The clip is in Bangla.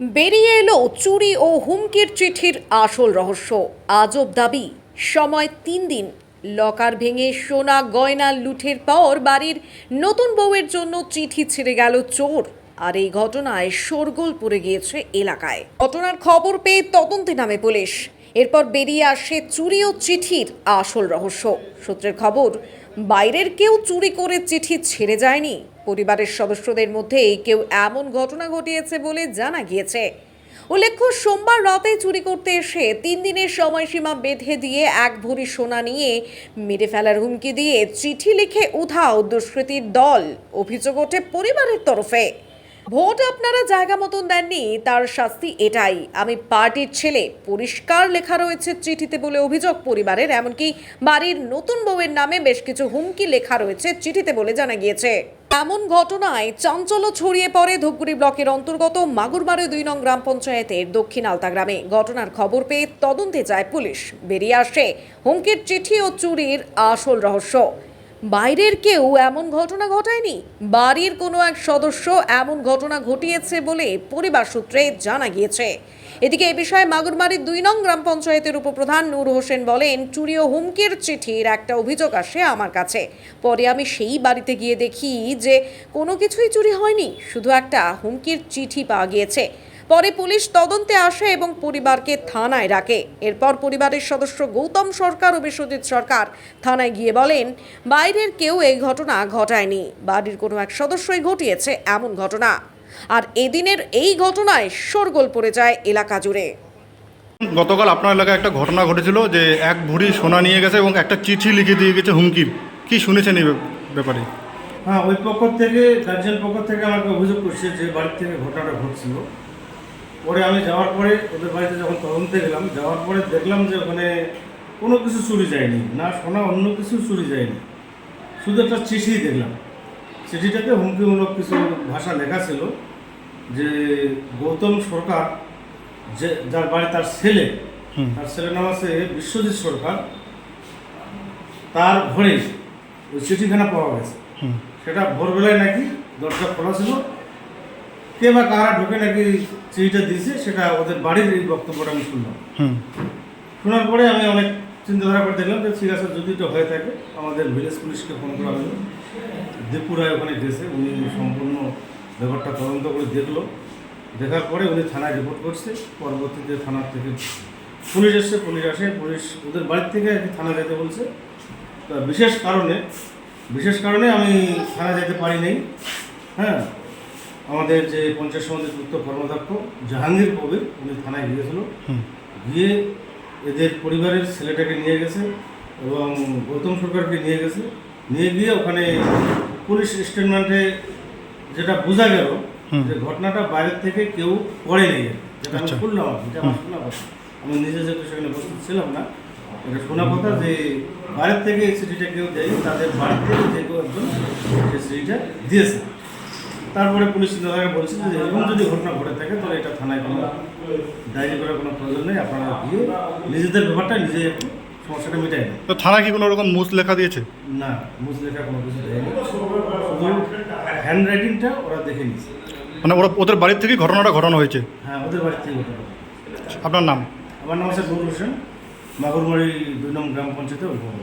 বেরিয়ে এলো চুরি ও হুমকির চিঠির আসল রহস্য। আজব দাবি, সময় তিন দিন। লকার ভেঙে সোনা গয়না লুঠের পর বাড়ির নতুন বউয়ের জন্য চিঠি ছিঁড়ে গেল চোর। আর এই ঘটনায় শোরগোল পড়ে গিয়েছে এলাকায়। ঘটনার খবর পেয়ে তদন্তে নামে পুলিশ। এরপর বেরিয়ে আসে চুরি ও চিঠির আসল রহস্য। সূত্রের খবর, বাইরের কেউ চুরি করে চিঠি ছেড়ে যায়নি। পরিবারের সদস্যদের মধ্যে কেউ এমন ঘটনা ঘটিয়েছে বলে জানা গিয়েছে। উল্লেখ্য, সোমবার রাতে চুরি করতে এসে তিন দিনের সময়সীমা বেঁধে দিয়ে এক ভরি সোনা নিয়ে মেরে ফেলার হুমকি দিয়ে চিঠি লিখে উধাও দুষ্কৃতীর দল অভিযোগ ওঠে পরিবারের তরফে। ভোট আপনারা জায়গা মতন দেননি, তার শাস্তি এটাই। আমি পার্টির ছেলে, পরিষ্কার লেখা রয়েছে চিঠিতে বলে অভিযোগ পরিবারের, এমনকি বাড়ির নতুন বউয়ের নামে বেশ কিছু হুমকি লেখা রয়েছে চিঠিতে বলে জানা গিয়েছে। এমন ঘটনায় চাঞ্চল্য ছড়িয়ে পড়ে ধূপগুড়ি ব্লকের অন্তর্গত মাগুরমারে দুই নং গ্রাম পঞ্চায়েতের দক্ষিণ আলতা গ্রামে। ঘটনার খবর পেয়ে তদন্তে যায় পুলিশ। বেরিয়ে আসে হুমকির চিঠি ও চুরির আসল রহস্য। বাইরের কেউ এমন ঘটনা ঘটায়নি। বাড়ির কোনো এক সদস্য এমন ঘটনা ঘটিয়েছে বলে পরিবার সূত্রে জানা গিয়েছে। এদিকে এ বিষয়ে মাগুরমারির দুই নং গ্রাম পঞ্চায়েতের উপপ্রধান নূর হোসেন বলেন, চুরি ও হুমকির চিঠির একটা অভিযোগ আসে আমার কাছে। পরে আমি সেই বাড়িতে গিয়ে দেখি যে কোনো কিছুই চুরি হয়নি, শুধু একটা হুমকির চিঠি পাওয়া গিয়েছে। পরে পুলিশ তদন্তে আসে এবং পরিবারকে থানায় রাখে। এরপর পরিবারের সদস্য গৌতম সরকার ও বিশ্বজিৎ সরকার থানায় গিয়ে বলেন বাইরের কেউ এই ঘটনা ঘটায়নি। বাড়ির কোনো এক সদস্যই ঘটিয়েছে এমন ঘটনা। আর এদিনের এই ঘটনায় শোরগোল পড়ে যায় এলাকা জুড়ে। গতকাল আপনার এলাকায় একটা ঘটনা ঘটেছিল যে এক ভুড়ি সোনা নিয়ে গেছে এবং একটা চিঠি লিখে দিয়ে গেছে হুমকির। কি শুনেছেন এই ব্যাপারে? হ্যাঁ ওই পক্ষ থেকে গার্জিয়ান পক্ষ থেকে আমাকে অভিযোগ করছে যে বাড়ির থেকে ঘটনাটা ঘটছিল। পরে আমি যাওয়ার পরে ওদের বাড়িতে যখন তদন্তে গেলাম যাওয়ার পরে দেখলাম যে ওখানে কোনো কিছু চুরি যায়নি না সোনা অন্য কিছু চুরি যায়নি। শুধু একটা চিঠি দেখলাম। চিঠিটাতে হুমকিমূলক কিছু ভাষা লেখা ছিল যে গৌতম সরকার যে যার বাড়ি তার ছেলে। তার ছেলের নাম আছে বিশ্বজিৎ সরকার তার ঘরে ওই চিঠিখানা পাওয়া গেছে। সেটা ভোরবেলায় নাকি দরজা খোলা ছিল কে বা কারা ঢুকে নাকি চিঠিটা দিয়েছে সেটা ওদের বাড়ির এই বক্তব্যটা আমি শুনলাম। শোনার পরে আমি অনেক চিন্তাধারা করে দেখলাম যে ঠিক আছে যদি এটা হয়ে থাকে আমাদের ভিলেজ পুলিশকে ফোন করা হলো। দীপু রায় ওখানে গেছে উনি সম্পূর্ণ ব্যাপারটা তদন্ত করে দেখল। দেখার পরে উনি থানায় রিপোর্ট করছে। পরবর্তীতে থানার থেকে পুলিশ এসছে পুলিশ আসে পুলিশ ওদের বাড়ির থেকে থানা যেতে বলছে। তা বিশেষ কারণে বিশেষ কারণে আমি থানা যেতে পারি নাই। হ্যাঁ আমাদের যে পঞ্চায়েত সমিতির যুক্ত কর্মদক্ষ জাহাঙ্গীর কবির উনি থানায় গিয়েছিল। গিয়ে এদের পরিবারের ছেলেটাকে নিয়ে গেছে এবং গৌতম সরকারকে নিয়ে গেছে। নিয়ে গিয়ে ওখানে পুলিশ স্টেটমেন্টে যেটা বোঝা গেল যে ঘটনাটা বাইরের থেকে কেউ করেনি যেটা আমি আচ্ছা। শুনলাম আমার শোনা কথা আমি নিজে যেহেতু সেখানে উপস্থিত ছিলাম না এটা শোনা কথা যে বাইরের থেকে এই চিঠিটা কেউ দেয় তাদের বাড়ির থেকে যে কেউ একজন সেই চিঠিটা দিয়েছে। তারপরে পুলিশ চিন্তাধারা বলছে যে এরকম যদি ঘটনা ঘটে থাকে তাহলে এটা থানায় কোনো ডায়েরি করার কোনো প্রয়োজন নেই আপনারা গিয়ে নিজেদের ব্যাপারটা নিজে সমস্যাটা মিটাই দেন তো থানা কি কোনো রকম মুস লেখা দিয়েছে? না বুঝ লেখা কোনো কিছু দেয়নি। শুধু হ্যান্ড রাইটিংটা ওরা দেখে নিয়েছে। মানে ওরা ওদের বাড়ির থেকেই ঘটনাটা ঘটানো হয়েছে? হ্যাঁ ওদের বাড়ির থেকে ঘটনা আপনার নাম? আমার নাম হচ্ছে নুর হোসেন। মাগুরমারি দুই নম্বর গ্রাম পঞ্চায়েতে অভিভাবক।